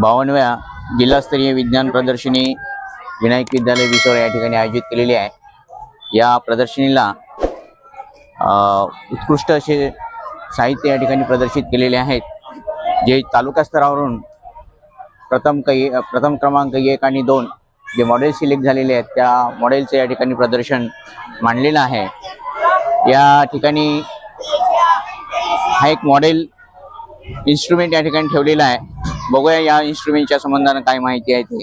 बावनव्या जिल्हास्तरीय विज्ञान प्रदर्शनी विनायक विद्यालय विसोर या ठिकाणी आयोजित केलेली आहे. या प्रदर्शनीला उत्कृष्ट असे साहित्य या ठिकाणी प्रदर्शित केलेले आहेत जे तालुका स्तरावरून प्रथम काही प्रथम क्रमांक एक आणि दोन जे मॉडेल सिलेक्ट झालेले आहेत त्या मॉडेलचं या ठिकाणी प्रदर्शन मांडलेलं आहे. या ठिकाणी हा एक मॉडेल इन्स्ट्रुमेंट या ठिकाणी ठेवलेला आहे. बघूया या इन्स्ट्रुमेंटच्या संबंधाने काय माहिती आहे ते.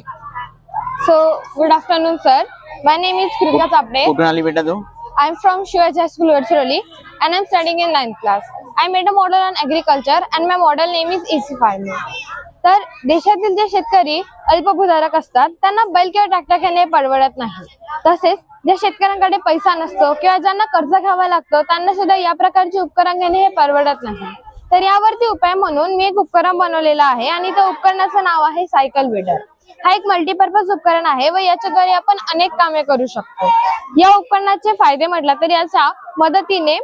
So good afternoon sir my name is Krita Chapade कुठून आली बेटा तू. I am from Shivaji high school Gadchiroli and I am studying in ninth class I made a model on agriculture and my model name is easy farming तर देशातील जे शेतकरी अल्पभूधारक असतात त्यांना बैल किंवा ट्रॅक्टर घेणे परवडत नाही. तसेच ज्या शेतकऱ्यांकडे पैसा नसतो किंवा ज्यांना कर्ज घ्यावा लागतं त्यांना सुद्धा या प्रकारचे उपकरण घेणे हे परवडत नाही. तर यावरती उपाय म्हणून मी एक उपकरण बनवलेलं आहे आणि त्या उपकरणाचं नाव आहे सायकल विडर हा एक मल्टीपर्पज उपकरण आहे व याच्याद्वारे आपण अनेक कामे करू शकतो. या उपकरणाचे फायदे म्हटलं तर याच्या मदतीने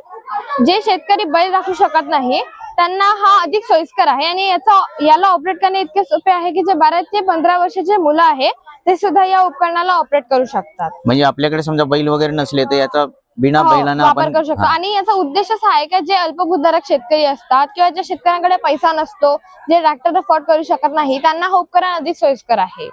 जे शेतकरी बैल राखू शकत नाही त्यांना हा अधिक सोयीस्कर आहे आणि याचा याला ऑपरेट करणे इतके सोपे आहे की जे बारा ते पंधरा वर्षाचे मुलं आहे ते सुद्धा या उपकरणाला ऑपरेट करू शकतात. म्हणजे आपल्याकडे समजा बैल वगैरे नसले तर याचा बिना हो, बैलांना वापर आपण करू शकतो. हा. आणि याचा उद्देश असा आहे का जे अल्पभूधारक शेतकरी असतात किंवा ज्या शेतकऱ्यांकडे पैसा नसतो जे ट्रॅक्टर अफोर्ड करू शकत नाही त्यांना हा उपकरण अधिक सोयीस्कर आहे.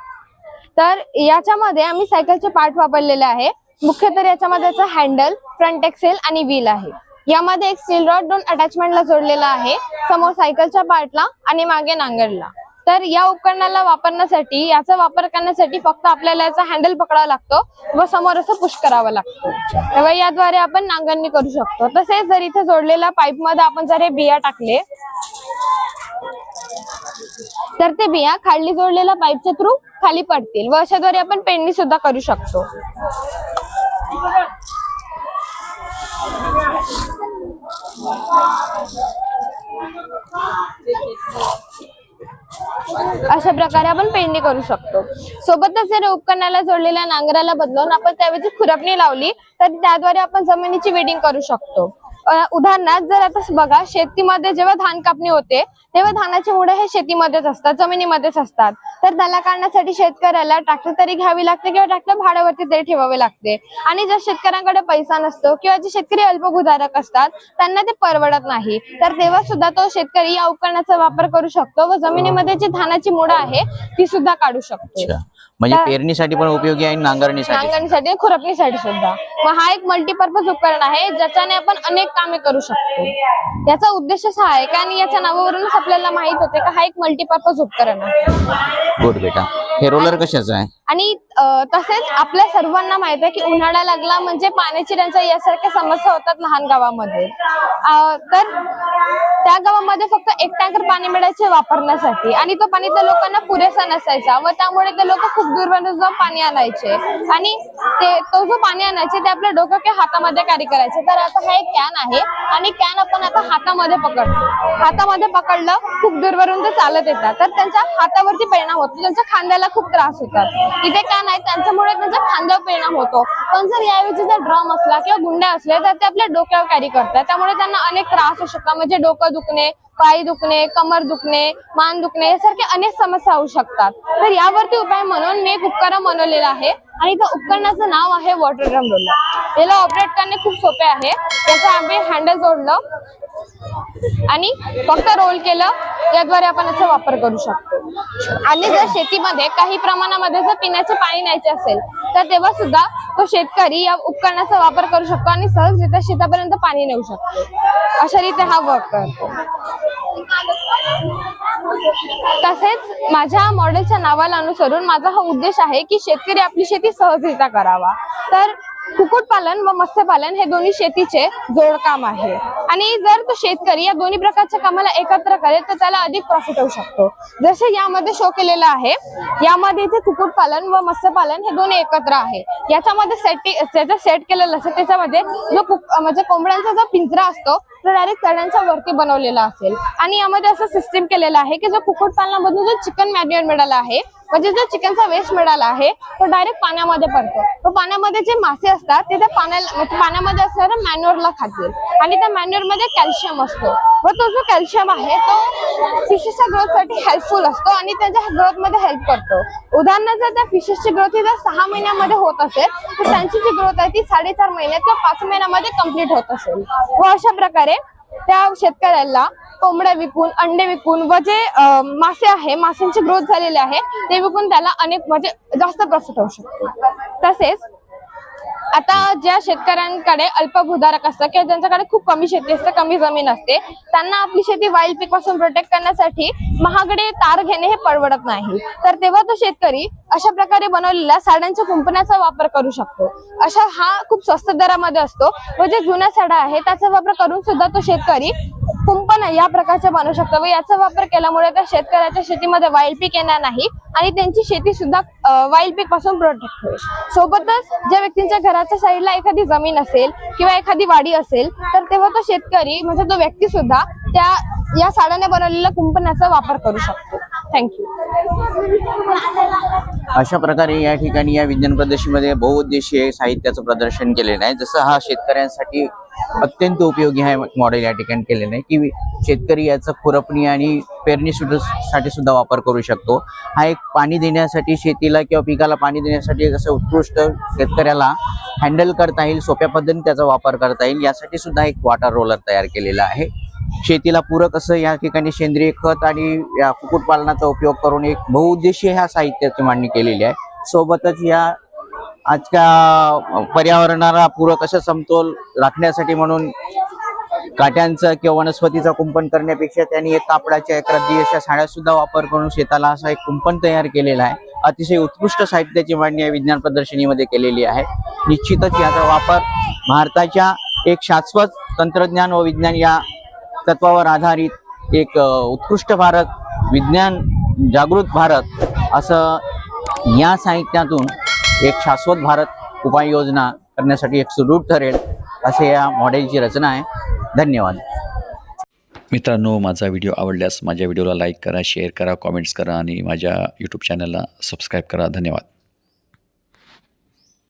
तर याच्यामध्ये आम्ही सायकलचे पार्ट वापरलेले आहे. मुख्य तर याच्यामध्ये याचा हँडल फ्रंट एक्सेल आणि व्हील आहे. यामध्ये एक स्टील रॉड दोन अटॅचमेंटला जोडलेला आहे. समोर सायकलच्या पार्टला आणि मागे नांगरला. तर या उपकरणाला वापरण्यासाठी याचा वापर करण्यासाठी फक्त आपल्याला याचा हँडल पकडावा लागतो व समोर असं पुश करावं लागतं. तेव्हा याद्वारे आपण नांगरणी करू शकतो. तसेच जर इथे जोडलेल्या पाईपमध्ये आपण जर हे बिया टाकले तर ते बिया खाली जोडलेल्या पाईपच्या थ्रू खाली पडतील व अशाद्वारे आपण पेरणी सुद्धा करू शकतो. अशा प्रकारे आपण पेरणी करू शकतो. सोबतच जर उपकरणाला जोडलेल्या नांगराला बदलून आपण त्याऐवजी खुरपणी लावली तर त्याद्वारे आपण जमिनीची वेडिंग करू शकतो. उदाहरणार्थ जर आता बघा शेतीमध्ये जेव्हा धान कापणी होते तेव्हा धानाचे मुळे हे शेतीमध्येच असतात जमिनीमध्येच असतात. तर त्याला काढण्यासाठी शेतकऱ्याला ट्रॅक्टर तरी घ्यावी लागते किंवा ट्रॅक्टर भाड्यावरती तरी ठेवावे लागते. आणि ज्या शेतकऱ्यांकडे पैसा नसतो किंवा जे शेतकरी अल्पभूधारक असतात त्यांना ते परवडत नाही. तर तेव्हा सुद्धा तो शेतकरी या उपकरणाचा वापर करू शकतो व जमिनीमध्ये जी धानाची मुळं आहे ती सुद्धा काढू शकतो. म्हणजे पेरणीसाठी पण उपयोगी आहे नांगरणीसाठी नांगरणीसाठी खुरपणीसाठी सुद्धा. मग हा एक मल्टीपर्पज उपकरण आहे ज्याच्याने आपण अनेक कामे करू शकतो. याचा उद्देश असा आहे का आणि याच्या नावावरूनच आपल्याला माहीत होते का हा एक मल्टीपर्पज उपकरण आहे. गुड बेटा. हे रोलर कशाचं आहे? आणि तसेच आपल्या सर्वांना माहीत आहे की उन्हाळा लागला म्हणजे पाण्याची टंचाई यासारख्या समस्या होतात लहान गावामध्ये. तर त्या गावामध्ये फक्त एक टँकर पाणी मिळायचे वापरण्यासाठी. आणि तो पाणी त्या लोकांना पुरेसा नसायचा व त्यामुळे ते लोक खूप दूरवरून जाऊन पाणी आणायचे. आणि ते तो जो पाणी आणायचे ते आपल्या डोकं किंवा हातामध्ये कॅरी करायचे. तर आता हा एक कॅन आहे आणि कॅन आपण आता हातामध्ये पकडतो हातामध्ये पकडलं खूप दूरवरून ते चालत येतात. तर त्यांच्या हातावरती परिणाम होतो. त्यांच्या खांद्याला खूप त्रास होतात. इथे कॅन आहे. त्यांच्यामुळे त्यांच्या खांद्यावर परिणाम होतो. पण जर याऐवजी जर ड्रम असला किंवा गुंड्या असले तर ते आपल्या डोक्यावर कॅरी करतात. त्यामुळे त्यांना अनेक त्रास होऊ शकतात. म्हणजे डोकं दुखणे पाय दुखणे कमर दुखणे मान दुखणे यासारख्या अनेक समस्या होऊ शकतात. तर यावरती उपाय म्हणून मी एक उपकरण बनवलेलं आहे आणि त्या उपकरणाचं नाव आहे वॉटर ड्रम रोलर याला ऑपरेट करणे खूप सोपे आहे. त्याचं आम्ही हँडल जोडलं आणि फक्त रोल केलं. याद्वारे आपण याचा वापर करू शकतो. आणि जर शेतीमध्ये काही प्रमाणामध्ये जर पिण्याचे पाणी न्यायचे असेल तर तेव्हा सुद्धा तो शेतकरी या उपकरणाचा वापर करू शकतो आणि सहजरित्या शेतापर्यंत पाणी नेऊ शकतो. अशा रीते हा वर्क करतो. तसेच माझ्या मॉडेलच्या नावाला अनुसरून माझा हा उद्देश आहे की शेतकरी आपली शेती सहजरित्या करावा. तर कुक्कुटपालन व मत्स्यपालन हे दोन्ही शेतीचे जोडकाम आहे. आणि जर तो शेतकरी या दोन्ही प्रकारच्या कामाला एकत्र करेल तर त्याला अधिक प्रॉफिट होऊ शकतो. जसे यामध्ये शो केलेलं आहे यामध्ये इथे कुक्कुटपालन व मत्स्यपालन हे दोन्ही एकत्र आहे. याच्यामध्ये सेट त्याचं सेट केलेलं असेल त्याच्यामध्ये जो कुक म्हणजे कोंबड्यांचा जो पिंजरा असतो तो डायरेक्ट तळ्यांच्या वरती बनवलेला असेल. आणि यामध्ये असं सिस्टीम केलेलं आहे की जो कुक्कुटपालनामधून जो चिकन मॅन्युअर मिळाला आहे म्हणजे जो चिकनचा वेस्ट मिळाला आहे तो डायरेक्ट पाण्यामध्ये पडतो. तो पाण्यामध्ये जे मासे असतात ते त्या पाण्याला म्हणजे पाण्यामध्ये असणाऱ्या मॅन्युअरला खातील. आणि त्या मॅन्युअरमध्ये कॅल्शियम असतो. व तो जो कॅल्शियम आहे तो फिशेसच्या ग्रोथसाठी हेल्पफुल असतो आणि त्याच्या ग्रोथमध्ये हेल्प करतो. उदाहरणार्थ जर त्या फिशेसची ग्रोथ ही जर सहा महिन्यामध्ये होत असेल तर त्यांची जी ग्रोथ आहे ती साडेचार महिन्यात किंवा पाच महिन्यामध्ये कंप्लीट होत असेल. व अशा प्रकारे त्या शेतकऱ्याला कोंबड्या विकून अंडे विकून व जे मासे आहे माशांची ग्रोथ झालेली आहे ते विकून त्याला अनेक म्हणजे जास्त प्रॉफिट होऊ शकतो. तसेच आता ज्या शेतकऱ्यांकडे अल्पभूधारक असतं किंवा ज्यांच्याकडे खूप कमी शेती असते कमी जमीन असते त्यांना आपली शेती वाईल्ड पीकपासून प्रोटेक्ट करण्यासाठी महागडे तार घेणे हे परवडत नाही. तर तेव्हा तो शेतकरी अशा प्रकारे बनवलेल्या साड्यांच्या कुंपणाचा वापर करू शकतो. अशा हा खूप स्वस्त दरामध्ये असतो व जे जुन्या साड्या आहे त्याचा वापर करून सुद्धा तो शेतकरी कुंपण या प्रकारचे बनवू शकतो व याचा वापर केल्यामुळे त्या शेतकऱ्याच्या शेतीमध्ये वाईल्ड पीक येणार नाही आणि त्यांची शेती सुद्धा वाईल्ड पीकपासून प्रोटेक्ट होईल. सोबतच ज्या व्यक्तींच्या घराच्या साईडला एखादी जमीन असेल किंवा एखादी वाडी असेल तर तेव्हा तो शेतकरी म्हणजे तो व्यक्ती सुद्धा त्या या साड्याने बनवलेल्या कुंपणाचा वापर करू शकतो. थँक्यू अशा प्रकारे या ठिकाणी या विज्ञान प्रदर्शनीमध्ये बहुउद्देशीय साहित्याचं प्रदर्शन केलेलं आहे. जसं हा शेतकऱ्यांसाठी अत्यंत उपयोगी हा मॉडेल या ठिकाणी केलेलं आहे की शेतकरी याचं खुरपणी आणि पेरणी सुद्धा साठी सुद्धा वापर करू शकतो. हा एक पाणी देण्यासाठी शेतीला किंवा पिकाला पाणी देण्यासाठी असं उत्कृष्ट शेतकऱ्याला हँडल करता येईल सोप्या पद्धतीने त्याचा वापर करता येईल यासाठी सुद्धा एक वॉटर रोलर तयार केलेला आहे. शेतीला पूरक असं या ठिकाणी सेंद्रिय खत आणि या कुक्कुटपालनाचा उपयोग करून एक बहुउद्देशीय ह्या साहित्याची मांडणी केलेली आहे. सोबतच या आजच्या पर्यावरणाला पूरक असं समतोल राखण्यासाठी म्हणून काट्यांचं किंवा वनस्पतीचं कुंपण करण्यापेक्षा त्यांनी एक कापडाच्या एक रद्दी अशा साड्या सुद्धा वापर करून शेताला असा एक कुंपण तयार केलेला आहे. अतिशय उत्कृष्ट साहित्याची मांडणी या विज्ञान प्रदर्शनीमध्ये केलेली आहे. निश्चितच याचा वापर भारताच्या एक शाश्वत तंत्रज्ञान व विज्ञान या तत्वावर आधारित एक उत्कृष्ट भारत विज्ञान जागृत भारत असं या साहित्यातून एक शाश्वत भारत उपाययोजना करण्यासाठी एक सुदृढ ठरेल असे या मॉडेलची रचना आहे. धन्यवाद. मित्रांनो माझा व्हिडिओ आवडल्यास माझ्या व्हिडिओला लाईक करा शेअर करा कॉमेंट्स करा आणि माझ्या यूट्यूब चॅनलला सबस्क्राईब करा. धन्यवाद.